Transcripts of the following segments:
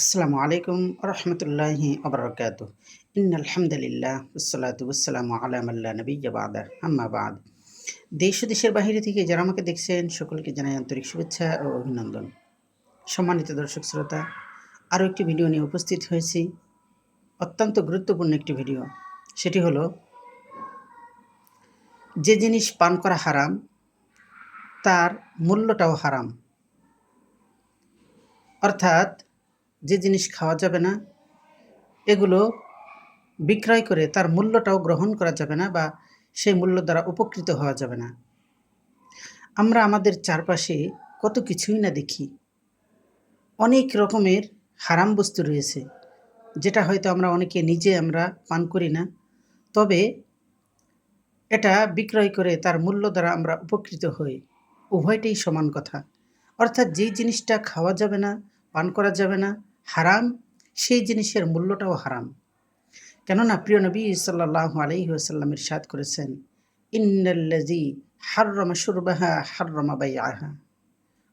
আসসালামু আলাইকুম রহমতুল্লাহি আবরকাত ইন আলহামদুলিল্লাহ আলাম আল্লাহ নবী বাদার আম্মা বাদ। দেশ ও দেশের বাহিরে থেকে যারা আমাকে দেখছেন, সকলকে জানাই আন্তরিক শুভেচ্ছা ও অভিনন্দন। সম্মানিত দর্শক শ্রোতা, আরও একটি ভিডিও নিয়ে উপস্থিত হয়েছি। অত্যন্ত গুরুত্বপূর্ণ একটি ভিডিও। সেটি হলো, যে জিনিস পান করা হারাম, তার মূল্যটাও হারাম। অর্থাৎ যে জিনিস খাওয়া যাবে না, এগুলো বিক্রয় করে তার মূল্যটাও গ্রহণ করা যাবে না বা সেই মূল্য দ্বারা উপকৃত হওয়া যাবে না। আমরা আমাদের চারপাশে কত কিছুই না দেখি। অনেক রকমের হারাম বস্তু রয়েছে, যেটা হয়তো আমরা অনেকে নিজে আমরা পান করি না। তবে এটা বিক্রয় করে তার মূল্য দ্বারা আমরা উপকৃত হই। উভয়টাই সমান কথা। অর্থাৎ যেই জিনিসটা খাওয়া যাবে না, পান করা যাবে না হারাম, সেই জিনিসের মূল্যটাও হারাম। কেননা প্রিয় নবী সাল্লাহ আলহি আসাল্লামের সাদ করেছেন ইন্নাল্লাজি হাররমা সুরবাহা হাররমা বাই আহা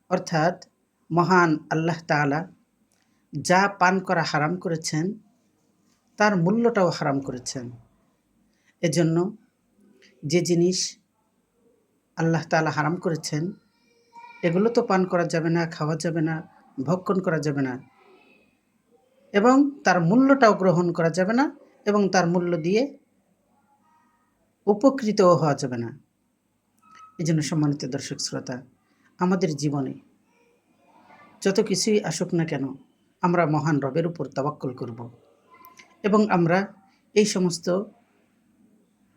অর্থাৎ মহান আল্লাহ তালা যা পান করা হারাম করেছেন, তার মূল্যটাও হারাম করেছেন। এজন্য যে জিনিস আল্লাহ তালা হারাম করেছেন, এগুলো তো পান করা যাবে না, খাওয়া যাবে না, ভক্ষণ করা যাবে না এবং তার মূল্যটাও গ্রহণ করা যাবে না এবং তার মূল্য দিয়ে উপকৃতও হওয়া যাবে না। এই জন্য সম্মানিত দর্শক শ্রোতা, আমাদের জীবনে যত কিছুই আসুক না কেন আমরা মহান রবের উপর তাবাক্কল করব এবং আমরা এই সমস্ত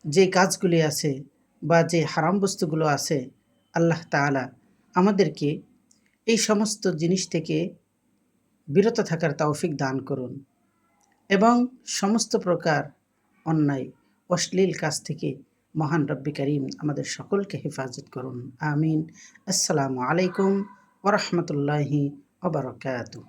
যে কাজগুলি আছে বা যে হারাম বস্তুগুলো আছে, আল্লাহ তালা আমাদেরকে এই সমস্ত জিনিস থেকে বিরত থাকার তৌফিক দান করুন এবং সমস্ত প্রকার অন্যায়, অশ্লীল কাজ থেকে মহান রব্বি করিম আমাদের সকলকে হেফাজত করুন। আমিন। আসসালামু আলাইকুম ওরহমতুল্লাহি ওবরকাতু